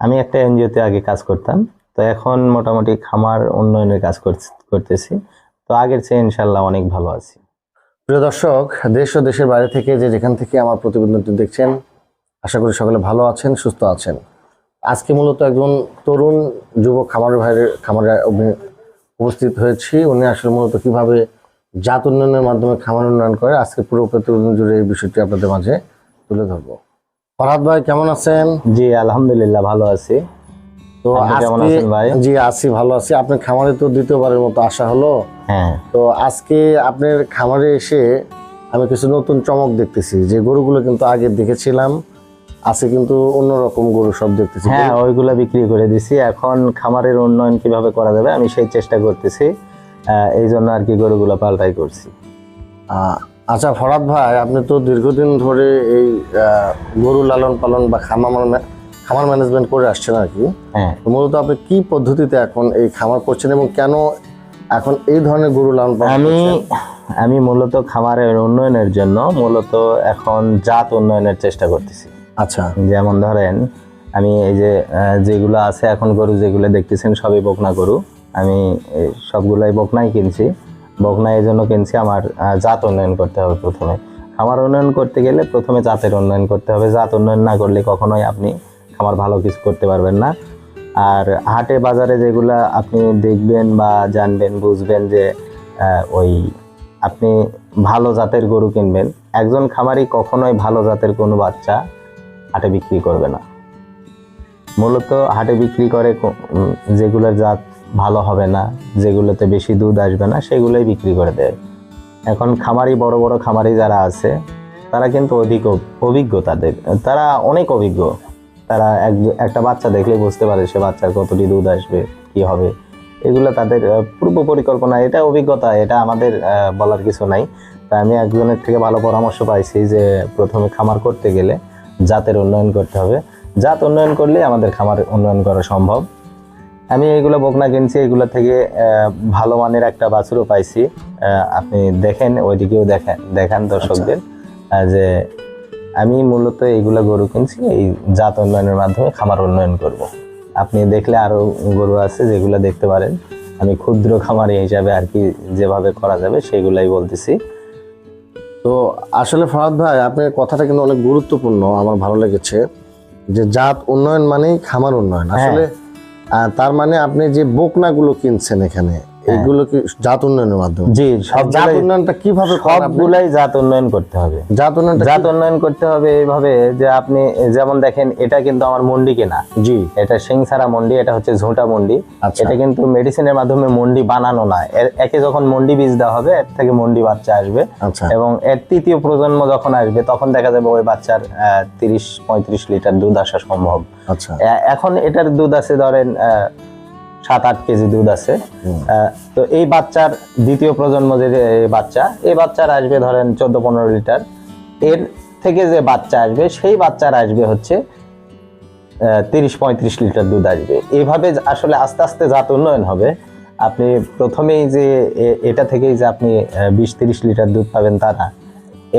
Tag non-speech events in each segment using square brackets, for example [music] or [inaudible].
আমি একটা এনজিওতে আগে কাজ করতাম, তো এখন মোটামুটি খামার উন্নয়নের কাজ করতেছি। তো আগের চেয়ে ইনশাল্লাহ অনেক ভালো আছি। প্রিয় দর্শক, দেশ ও দেশের বাইরে থেকে যে যেখান থেকে আমার প্রতিবেদনটি দেখছেন, আশা করি সকলে ভালো আছেন, সুস্থ আছেন। আজকে মূলত একজন তরুণ যুবক খামার ভাইয়ের, খামারে উপস্থিত হয়েছি। উনি আসলে মূলত কীভাবে জাত উন্নয়নের মাধ্যমে খামার উন্নয়ন করে, আজকে পুরো প্রতিবেদন জুড়ে এই বিষয়টি আপনাদের মাঝে তুলে ধরবো। ফরহাদ ভাই কেমন আছেন? জি আলহামদুলিল্লাহ ভালো আছি। তো আপনি কেমন আছেন ভাই? জি আছি ভালো আছি। আপনার খামারে তো দ্বিতীয়বারের মতো আসা হলো। হ্যাঁ। তো আজকে আপনার খামারে এসে আমি কিছু নতুন চমক দেখতেছি। যে গরুগুলো কিন্তু আগে দেখেছিলাম আছে কিন্তু অন্যরকম গরু সব দেখতেছি। হ্যাঁ ওইগুলা বিক্রি করে দিছি। এখন খামারের উন্নয়ন কীভাবে করা যাবে আমি সেই চেষ্টা করতেছি এই জন্য আর কি গরুগুলো পাল্টাই করছি। আহ, আচ্ছা ফরাদ ভাই আপনি তো দীর্ঘদিন ধরে এই গরু লালন পালন বা খামার খামার ম্যানেজমেন্ট করে আসছেন আর কি। হ্যাঁ। মূলত আপনি কি পদ্ধতিতে এখন এই খামার করছেন এবং কেন এখন এই ধরনের গরু লালন পালন আমি আমি মূলত খামারের উন্নয়নের জন্য মূলত এখন জাত উন্নয়নের চেষ্টা করতেছি। আচ্ছা। যেমন ধরেন আমি এই যে যেগুলো আছে এখন গরু যেগুলো দেখতেছেন সবই বকনা গরু। আমি সবগুলাই বকনাই কিনছি। বকনা এই জন্য কিনছি, আমার জাত উন্নয়ন করতে হবে প্রথমে। খামার উন্নয়ন করতে গেলে প্রথমে জাতের উন্নয়ন করতে হবে। জাত উন্নয়ন না করলে কখনোই আপনি খামার ভালো কিছু করতে পারবেন না। আর হাটে বাজারে যেগুলা আপনি দেখবেন বা জানবেন, বুঝবেন যে ওই আপনি ভালো জাতের গরু কিনবেন। একজন খামারি কখনোই ভালো জাতের কোনো বাচ্চা হাটে বিক্রি করবে না। মূলত হাটে বিক্রি করে যেগুলোর জাত ভালো হবে না, যেগুলোতে বেশি দুধ আসবে না, সেগুলোই বিক্রি করে দেয়। এখন খামারি, বড় বড় খামারি যারা আছে, তারা কিন্তু অধিক অভিজ্ঞ তাদের। তারা অনেক অভিজ্ঞ। তারা এক, একটা বাচ্চা দেখলে বুঝতে পারে সে বাচ্চার কতটি দুধ আসবে, কি হবে। এগুলো তাদের পূর্ব পরিকল্পনা, এটা অভিজ্ঞতা, এটা আমাদের বলার কিছু নাই। তা আমি একজনের থেকে ভালো পরামর্শ পাইছি যে, প্রথমে খামার করতে গেলে জাতের উন্নয়ন করতে হবে। জাত উন্নয়ন করলে আমাদের খামার উন্নয়ন করা সম্ভব। আমি এইগুলো বকনা কিনছি এগুলো থেকে ভালো মানের একটা বাছুরও পাইছি। আপনি দেখেন ওইদিকেও দেখেন দেখান দর্শকদের যে আমি মূলত এইগুলো গরু কিনছি এই জাত উন্নয়নের মাধ্যমে খামার উন্নয়ন করব। আপনি দেখলে আরও গরু আছে যেগুলো দেখতে পারেন। আমি ক্ষুদ্র খামারি হিসাবে আর কি যেভাবে করা যাবে সেগুলাই বলতেছি। তো আসলে ফরাদ ভাই আপনার কথাটা কিন্তু অনেক গুরুত্বপূর্ণ আমার ভালো লেগেছে। যে জাত উন্নয়ন মানেই খামার উন্নয়ন। হ্যাঁ। আসলে তার মানে আপনি যে বোকনাগুলো কিনছেন এখানে এগুলো কি জাত উন্নয়নের মাধ্যমে? জি আর জাত উন্নয়নটা কীভাবে সবগুলাই জাত উন্নয়ন করতে হবে। জাত উন্নয়নটা জাত উন্নয়ন করতে হবে এইভাবে যে আপনি যেমন দেখেন এটা কিন্তু আমার মন্ডি কেনা। জি। এটা সিংসারা মন্ডি এটা হচ্ছে ঝোঁটা মন্ডি। আচ্ছা। এটা কিন্তু মেডিসিনের মাধ্যমে মন্ডি বানানো না একে যখন মন্ডি বীজ দেওয়া হবে এর থেকে মন্ডি বাচ্চা আসবে। আচ্ছা। এবং এর তৃতীয় প্রজন্ম যখন আসবে তখন দেখা যাবে ওই বাচ্চার তিরিশ পঁয়ত্রিশ লিটার দুধ আসা সম্ভব। আচ্ছা। এখন এটার দুধ আছে ধরেন আহ, সাত আট কেজি দুধ আছে। তো এই বাচ্চার দ্বিতীয় প্রজন্ম যে বাচ্চা এই বাচ্চার আসবে ধরেন চোদ্দ পনেরো লিটার। এর থেকে যে বাচ্চা আসবে সেই বাচ্চার আসবে হচ্ছে তিরিশ পঁয়ত্রিশ লিটার দুধ আসবে। এইভাবে আসলে আস্তে আস্তে জাত উন্নয়ন হবে। আপনি প্রথমেই যে এটা থেকেই যে আপনি বিশ তিরিশ লিটার দুধ পাবেন তা না।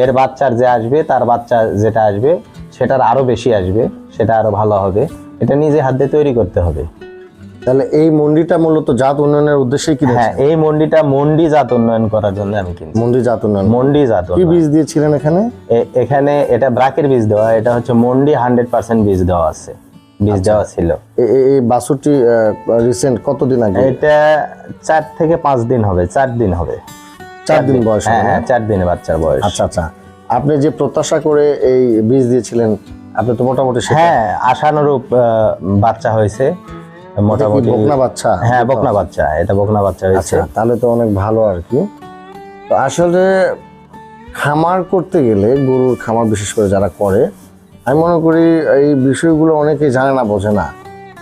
এর বাচ্চার যে আসবে তার বাচ্চা যেটা আসবে সেটার আরও বেশি আসবে সেটা আরও ভালো হবে। এটা নিজে হাত দিয়ে তৈরি করতে হবে। তাহলে এই মন্ডিটা মূলত জাত উন্নয়নের উদ্দেশ্যে উদ্দেশ্যেই হ্যাঁ এই মন্ডিটা মন্ডি জাত উন্নয়ন করার জন্য আমি কিনছি। মন্ডি জাত উন্নয়ন। মন্ডি জাত কি বীজ দিয়েছিলেন এখানে? এখানে এটা ব্রাকের বীজ দেওয়া এটা হচ্ছে মন্ডি হান্ড্রেড পার্সেন্ট বীজ দেওয়া আছে বীজ আচ্ছা। দেওয়া ছিল। এই বাছুরটি রিসেন্ট কতদিন আগে? এটা চার থেকে পাঁচ দিন হবে চার দিন হবে। চার দিন বয়স হ্যাঁ হবে। হ্যাঁ চার দিনে বাচ্চার বয়স। আচ্ছা আচ্ছা। আপনি যে প্রত্যাশা করে এই বীজ দিয়েছিলেন আপনি তো মোটামুটি হ্যাঁ আশানুরূপ বাচ্চা হয়েছে। মোটামুটি বকনা বাচ্চা? হ্যাঁ বকনা বাচ্চা এটা বকনা বাচ্চা হয়েছে। আচ্ছা তাহলে তো অনেক ভালো আর কি। তো আসলে খামার করতে গেলে গরুর খামার বিশেষ করে যারা করে আমি মনে করি এই বিষয়গুলো অনেকে জানে না বোঝে না।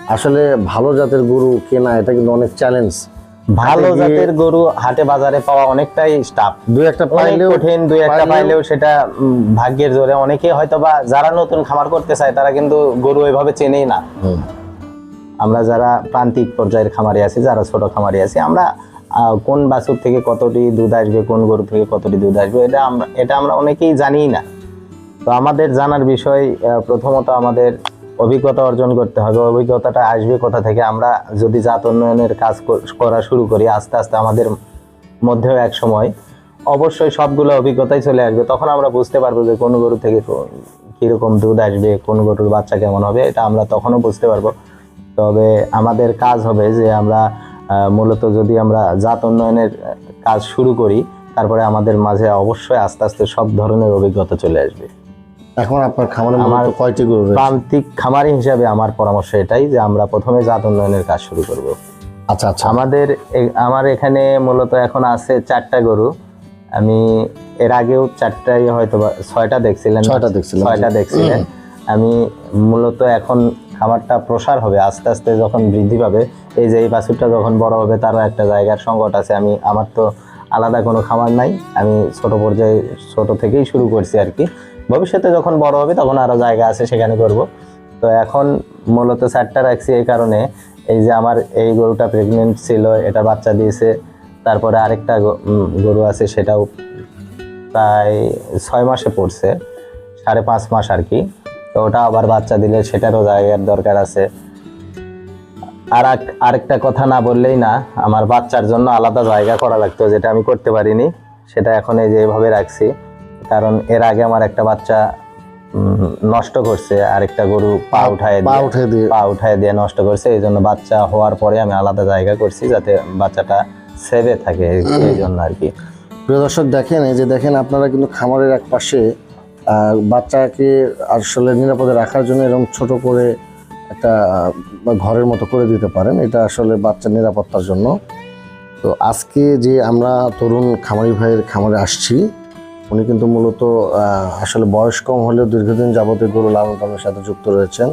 আসলে ভালো জাতের গরু কেনা এটা কিন্তু অনেক চ্যালেঞ্জ ভালো জাতের গরু হাটে বাজারে পাওয়া অনেকটাই স্টাফ দুই একটা পাইলেও কঠিন দুই একটা পাইলেও- সেটা ভাগ্যের জোরে। অনেকে হয়তো বা যারা নতুন খামার করতে চায় তারা কিন্তু গরু ওইভাবে চেনেই না। আমরা যারা প্রান্তিক পর্যায়ের খামারি আছি, যারা ছোট খামারি আছি, আমরা কোন বাছুর থেকে কতটি দুধ আসবে, কোন গরু থেকে কতটি দুধ আসবে, এটা আমরা এটা আমরা অনেকেই জানি না। তো আমাদের জানার বিষয় প্রথমত আমাদের অভিজ্ঞতা অর্জন করতে হবে। অভিজ্ঞতাটা আসবে কোথা থেকে? আমরা যদি জাত উন্নয়নের কাজ করা শুরু করি, আস্তে আস্তে আমাদের মধ্যেও এক সময়, অবশ্যই সবগুলো অভিজ্ঞতাই চলে আসবে। তখন আমরা বুঝতে পারব যে কোন গরু থেকে কীরকম দুধ আসবে, কোন গরুর বাচ্চা কেমন হবে, এটা আমরা তখনও বুঝতে পারব। তবে আমাদের কাজ হবে যে আমরা মূলত যদি আমরা জাত উন্নয়নের কাজ শুরু করি তারপরে আমাদের মাঝে অবশ্যই আস্তে আস্তে সব ধরনের অভিজ্ঞতা চলে আসবে। এখন আপনার খামারে আমার- কয়টি গরু প্রান্তিক খামারি হিসাবে আমার পরামর্শ এটাই যে আমরা প্রথমে জাত উন্নয়নের কাজ শুরু করব। আচ্ছা আচ্ছা। আমাদের আমার এখানে মূলত এখন আছে চারটা গরু। আমি এর আগেও চারটাই হয়তো বা ছয়টা দেখছিলেন? ছয়টা দেখছিলাম, ছয়টা। দেখছিলেন। আমি মূলত এখন খামারটা প্রসার হবে, আস্তে আস্তে যখন বৃদ্ধি পাবে, এই যে এই বাছুরটা যখন বড় হবে, তারও একটা জায়গার সংকট আছে। আমি, আমার তো আলাদা কোনো খামার নাই, আমি ছোট পর্যায়ে, ছোট থেকেই শুরু করছি আর কি। ভবিষ্যতে যখন বড় হবে, তখন আরও জায়গা আছে সেখানে করব। তো এখন মূলত চারটা রাখছি এই কারণে, এই যে আমার এই গরুটা প্রেগনেন্ট ছিল, এটা বাচ্চা দিয়েছে, তারপরে আরেকটা গরু আছে, সেটাও প্রায় ছয় মাসে পড়ছে, সাড়ে পাঁচ মাস আর কি। তো ওটা আবার বাচ্চা দিলে সেটারও জায়গার দরকার আছে। আর এক- আরেকটা কথা না বললেই না আমার বাচ্চার জন্য আলাদা জায়গা করা লাগতো যেটা আমি করতে পারিনি সেটা এখন এই যে এভাবে রাখছি। কারণ এর আগে আমার একটা বাচ্চা নষ্ট করছে আরেকটা গরু পা উঠায় পা দিয়ে উঠে দিয়ে। পা উঠায় দিয়ে নষ্ট করছে এই জন্য বাচ্চা হওয়ার পরে আমি আলাদা জায়গা করছি যাতে বাচ্চাটা সেভে থাকে এই জন্য আর কি। প্রিয় দর্শক দেখেন এই যে দেখেন আপনারা কিন্তু খামারের এক পাশে বাচ্চাকে আসলে নিরাপদে রাখার জন্য এরকম ছোট করে একটা ঘরের মতো করে দিতে পারেন। এটা আসলে বাচ্চার নিরাপত্তার জন্য। তো আজকে যে আমরা তরুণ খামারি ভাইয়ের খামারে আসছি, উনি কিন্তু মূলত আসলে বয়স কম হলেও দীর্ঘদিন যাবতে গরু লালন পালনের সাথে যুক্ত রয়েছেন।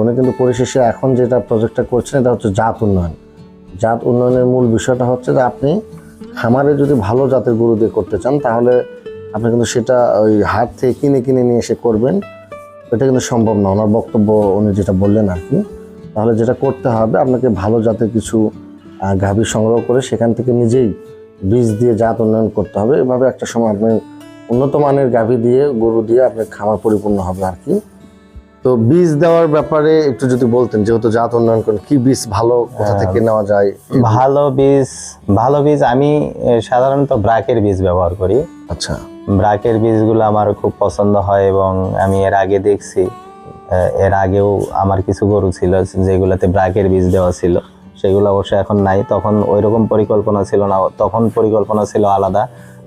উনি কিন্তু পরিশেষে এখন যেটা প্রজেক্টটা করছেন, এটা হচ্ছে জাত উন্নয়ন। জাত উন্নয়নের মূল বিষয়টা হচ্ছে যে আপনি খামারে যদি ভালো জাতের গরু দিয়ে করতে চান, তাহলে আপনি কিন্তু সেটা ওই হাত থেকে কিনে কিনে নিয়ে এসে করবেন, এটা কিন্তু সম্ভব না। ওনার বক্তব্য, উনি যেটা বললেন আর কি, তাহলে যেটা করতে হবে, আপনাকে ভালো জাতের কিছু গাভি সংগ্রহ করে সেখান থেকে নিজেই বীজ দিয়ে জাত উন্নয়ন করতে হবে। এভাবে একটা সময় আপনি উন্নত মানের গাভী দিয়ে, গরু দিয়ে আপনার খামার পরিপূর্ণ হবে আর কি। তো বীজ দেওয়ার ব্যাপারে একটু যদি বলতেন যেহেতু জাত উন্নয়ন করেন কি বীজ ভালো কোথা থেকে নেওয়া যায়? ভালো বীজ ভালো বীজ আমি সাধারণত ব্রাকের বীজ ব্যবহার করি। আচ্ছা। ব্রাকের বীজগুলো আমার খুব পছন্দ হয় এবং আমি এর আগে দেখছি এর আগেও আমার কিছু গরু ছিল যেগুলোতে ব্রাকের বীজ দেওয়া ছিল সেগুলো অবশ্য এখন নাই। তখন ওই রকম পরিকল্পনা ছিল না তখন পরিকল্পনা ছিল আলাদা।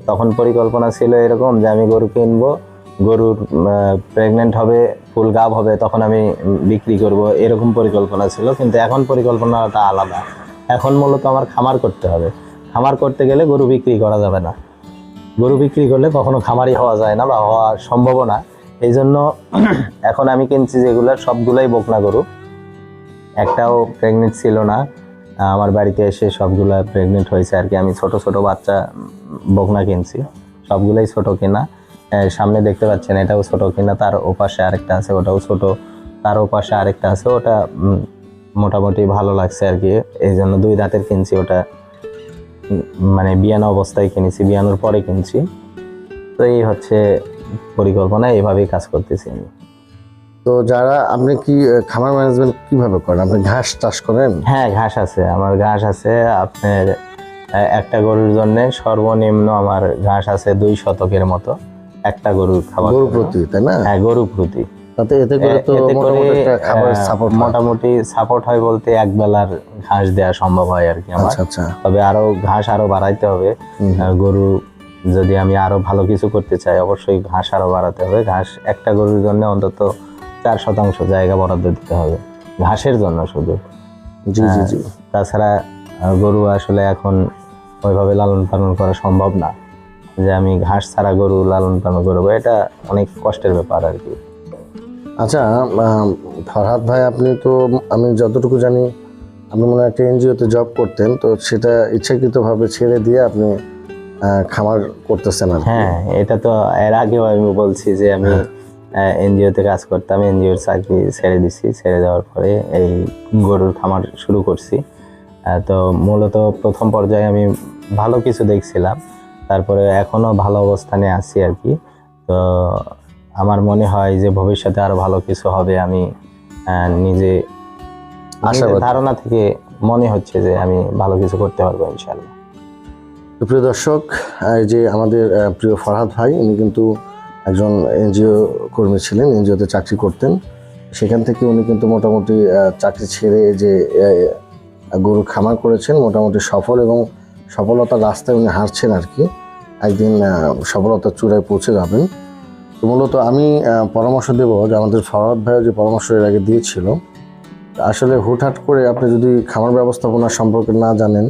তখন পরিকল্পনা ছিল এরকম যে আমি গরু কিনবো গরুর প্রেগনেন্ট হবে, ফুল গাব হবে, তখন আমি বিক্রি করব, এরকম পরিকল্পনা ছিল, কিন্তু এখন পরিকল্পনাটা আলাদা। এখন মূলত আমার খামার করতে হবে। খামার করতে গেলে গরু বিক্রি করা যাবে না। গরু বিক্রি করলে কখনো খামারি হওয়া যায় না বা হওয়া সম্ভব না। এই জন্য [clears throat] এখন আমি কিনছি যেগুলো, সবগুলোই বকনা গরু। একটাও প্রেগনেন্ট ছিল না। আমার বাড়িতে এসে সবগুলো প্রেগনেন্ট হয়েছে আর কি। আমি ছোট ছোট বাচ্চা বকনা কিনছি। সবগুলাই ছোট কিনা। সামনে দেখতে পাচ্ছেন এটাও ছোট কিনা তার ওপাশে আরেকটা আছে ওটাও ছোট। তার ওপাশে আরেকটা আছে ওটা মোটামুটি ভালো লাগছে আর কি। এই জন্য দুই দাঁতের কিনছি ওটা মানে বিয়ানো অবস্থায় কিনেছি বিয়ানোর পরে কিনছি। তো এই হচ্ছে পরিকল্পনা এইভাবেই কাজ করতেছি আমি। তো যারা আপনি কি খামার ম্যানেজমেন্ট কীভাবে করেন? আপনি ঘাস চাষ করেন? হ্যাঁ ঘাস আছে আমার ঘাস আছে আপনার একটা গরুর জন্য সর্বনিম্ন আমার ঘাস আছে দুই শতকের মতো। একটা গরুর খাবার গরু প্রতি তাই না? হ্যাঁ গরু প্রতি। তাতে এতে করে তো মোটামুটি সাপোর্ট মোটামুটি সাপোর্ট হয় বলতে এক বেলার ঘাস দেওয়া সম্ভব হয় আর কি আমার। আচ্ছা আচ্ছা। তবে আরও ঘাস আরও বাড়াইতে হবে। গরু যদি আমি আরও ভালো কিছু করতে চাই অবশ্যই ঘাস আরও বাড়াতে হবে। ঘাস একটা গরুর জন্য অন্তত চার শতাংশ জায়গা বরাদ্দ দিতে হবে। ঘাসের জন্য শুধু। জি জি জি। তাছাড়া গরু আসলে এখন ওইভাবে লালন পালন করা সম্ভব না। যে আমি ঘাস ছাড়া গরু লালন পালন করব এটা অনেক কষ্টের ব্যাপার আর কি। আচ্ছা ফরহাদ ভাই আপনি তো আমি যতটুকু জানি আপনি মনে হয় একটা এনজিওতে জব করতেন তো সেটা ইচ্ছাকৃতভাবে ছেড়ে দিয়ে আপনি খামার করতেছেন আর হ্যাঁ এটা তো এর আগেও আমি বলছি যে আমি এনজিওতে কাজ করতাম এনজিওর চাকরি ছেড়ে দিছি ছেড়ে দেওয়ার পরে এই গরুর খামার শুরু করছি। তো মূলত প্রথম পর্যায়ে আমি ভালো কিছু দেখছিলাম। তারপরে এখনও ভালো অবস্থানে আছি আর কি। তো আমার মনে হয় যে ভবিষ্যতে আরও ভালো কিছু হবে আমি নিজে। ধারণা থেকে মনে হচ্ছে যে আমি ভালো কিছু করতে পারব ইনশাল্লাহ প্রিয় দর্শক এই যে আমাদের প্রিয় ফরহাদ ভাই উনি কিন্তু একজন এনজিও কর্মী ছিলেন এনজিওতে চাকরি করতেন। সেখান থেকে উনি কিন্তু মোটামুটি চাকরি ছেড়ে যে গরু খামার করেছেন মোটামুটি সফল এবং সফলতার রাস্তায় উনি হারছেন আর কি। একদিন সফলতার চূড়ায় পৌঁছে যাবেন। তো মূলত আমি পরামর্শ দেব যে আমাদের ফরহাদ ভাই যে পরামর্শ এর আগে দিয়েছিল, আসলে হুটহাট করে আপনি যদি খামার ব্যবস্থাপনা সম্পর্কে না জানেন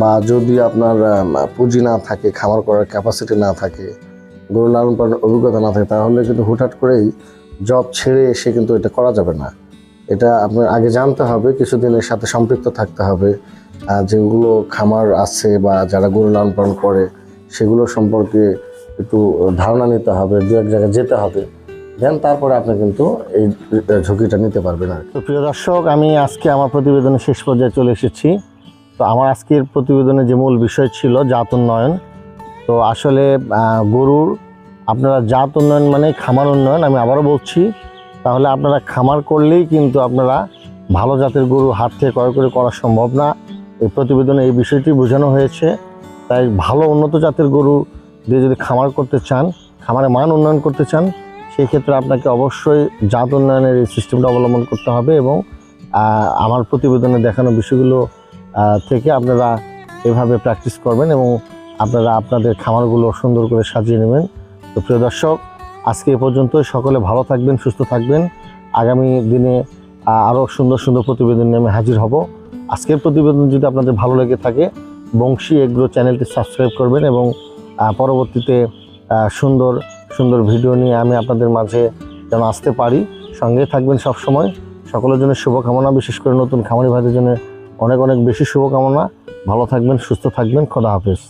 বা যদি আপনার পুঁজি না থাকে, খামার করার ক্যাপাসিটি না থাকে, গরু লালন পালনের অভিজ্ঞতা না থাকে, তাহলে কিন্তু হুটহাট করেই জব ছেড়ে এসে কিন্তু এটা করা যাবে না। এটা আপনার আগে জানতে হবে, কিছুদিনের সাথে সম্পৃক্ত থাকতে হবে। যেগুলো খামার আছে বা যারা গরু লালন পালন করে, সেগুলো সম্পর্কে একটু ধারণা নিতে হবে, দু এক জায়গায় যেতে হবে। দেন তারপরে আপনি কিন্তু এই ঝুঁকিটা নিতে পারবেন আর তো প্রিয় দর্শক, আমি আজকে আমার প্রতিবেদনের শেষ পর্যায়ে চলে এসেছি। তো আমার আজকের প্রতিবেদনে যে মূল বিষয় ছিল জাত উন্নয়ন। তো আসলে গরুর, আপনারা জাত উন্নয়ন মানে খামার উন্নয়ন, আমি আবারও বলছি। তাহলে আপনারা খামার করলেই কিন্তু আপনারা ভালো জাতের গরু হাত থেকে ক্রয় করে করা সম্ভব না। এই প্রতিবেদনে এই বিষয়টি বোঝানো হয়েছে। তাই ভালো উন্নত জাতের গরু দিয়ে যদি খামার করতে চান, খামারে মান উন্নয়ন করতে চান, সেই ক্ষেত্রে আপনাকে অবশ্যই জাত উন্নয়নের এই সিস্টেমটা অবলম্বন করতে হবে এবং আমার প্রতিবেদনে দেখানো বিষয়গুলো থেকে আপনারা এভাবে প্র্যাকটিস করবেন এবং আপনারা আপনাদের খামারগুলো সুন্দর করে সাজিয়ে নেবেন। তো প্রিয় দর্শক, আজকে এ পর্যন্ত সকলে ভালো থাকবেন, সুস্থ থাকবেন। আগামী দিনে আরও সুন্দর সুন্দর প্রতিবেদন নিয়ে আমি হাজির হব। আজকের প্রতিবেদন যদি আপনাদের ভালো লেগে থাকে, বংশী এগ্রো চ্যানেলটি সাবস্ক্রাইব করবেন এবং পরবর্তীতে সুন্দর সুন্দর ভিডিও নিয়ে আমি আপনাদের মাঝে যেন আসতে পারি। সঙ্গে থাকবেন সব সময় সকলের জন্য শুভকামনা, বিশেষ করে নতুন খামারি ভাইদের জন্য অনেক অনেক বেশি শুভকামনা। ভালো থাকবেন, সুস্থ থাকবেন। খোদা হাফেজ।